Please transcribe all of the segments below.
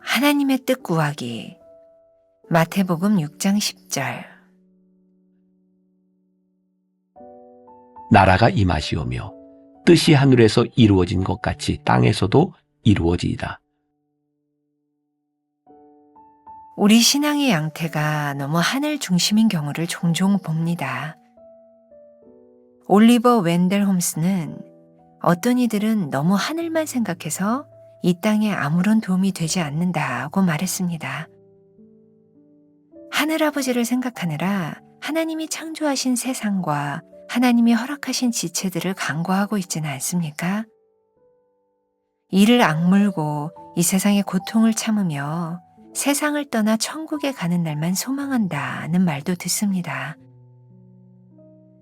하나님의 뜻 구하기. 마태복음 6장 10절. 나라가 임하시오며 뜻이 하늘에서 이루어진 것 같이 땅에서도 이루어지이다. 우리 신앙의 양태가 너무 하늘 중심인 경우를 종종 봅니다. 올리버 웬델 홈스는 어떤 이들은 너무 하늘만 생각해서 이 땅에 아무런 도움이 되지 않는다고 말했습니다. 하늘아버지를 생각하느라 하나님이 창조하신 세상과 하나님이 허락하신 지체들을 간과하고 있지는 않습니까? 이를 악물고 이 세상의 고통을 참으며 세상을 떠나 천국에 가는 날만 소망한다는 말도 듣습니다.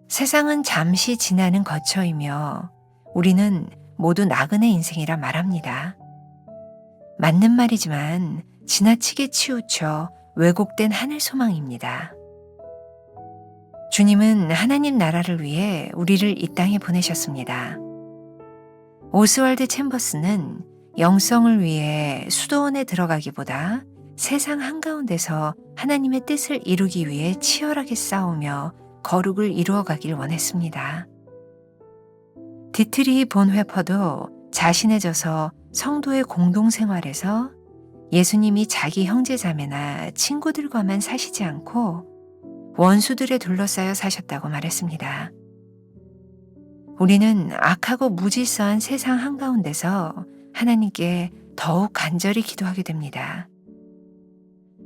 세상은 잠시 지나는 거처이며 우리는 모두 나그네 인생이라 말합니다. 맞는 말이지만 지나치게 치우쳐 왜곡된 하늘 소망입니다. 주님은 하나님 나라를 위해 우리를 이 땅에 보내셨습니다. 오스왈드 챔버스는 영성을 위해 수도원에 들어가기보다 세상 한가운데서 하나님의 뜻을 이루기 위해 치열하게 싸우며 거룩을 이루어가길 원했습니다. 디트리 본 회퍼도 자신의 져서 성도의 공동생활에서 예수님이 자기 형제자매나 친구들과만 사시지 않고 원수들에 둘러싸여 사셨다고 말했습니다. 우리는 악하고 무질서한 세상 한가운데서 하나님께 더욱 간절히 기도하게 됩니다.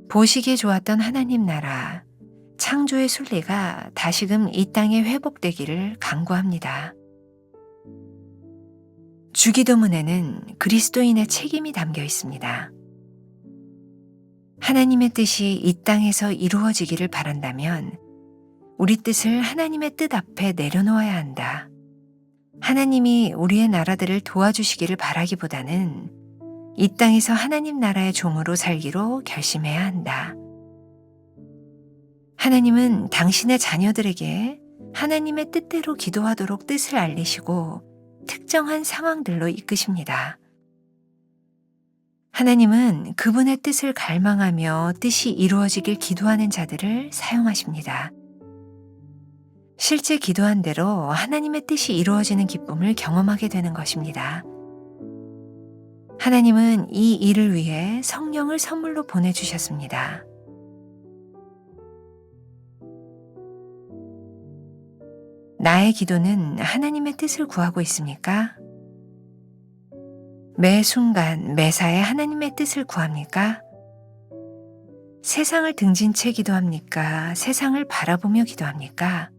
보시기에 좋았던 하나님 나라, 창조의 순리가 다시금 이 땅에 회복되기를 간구합니다. 주기도문에는 그리스도인의 책임이 담겨 있습니다. 하나님의 뜻이 이 땅에서 이루어지기를 바란다면 우리 뜻을 하나님의 뜻 앞에 내려놓아야 한다. 하나님이 우리의 나라들을 도와주시기를 바라기보다는 이 땅에서 하나님 나라의 종으로 살기로 결심해야 한다. 하나님은 당신의 자녀들에게 하나님의 뜻대로 기도하도록 뜻을 알리시고 특정한 상황들로 이끄십니다. 하나님은 그분의 뜻을 갈망하며 뜻이 이루어지길 기도하는 자들을 사용하십니다. 실제 기도한 대로 하나님의 뜻이 이루어지는 기쁨을 경험하게 되는 것입니다. 하나님은 이 일을 위해 성령을 선물로 보내주셨습니다. 나의 기도는 하나님의 뜻을 구하고 있습니까? 매 순간, 매사에 하나님의 뜻을 구합니까? 세상을 등진 채 기도합니까? 세상을 바라보며 기도합니까?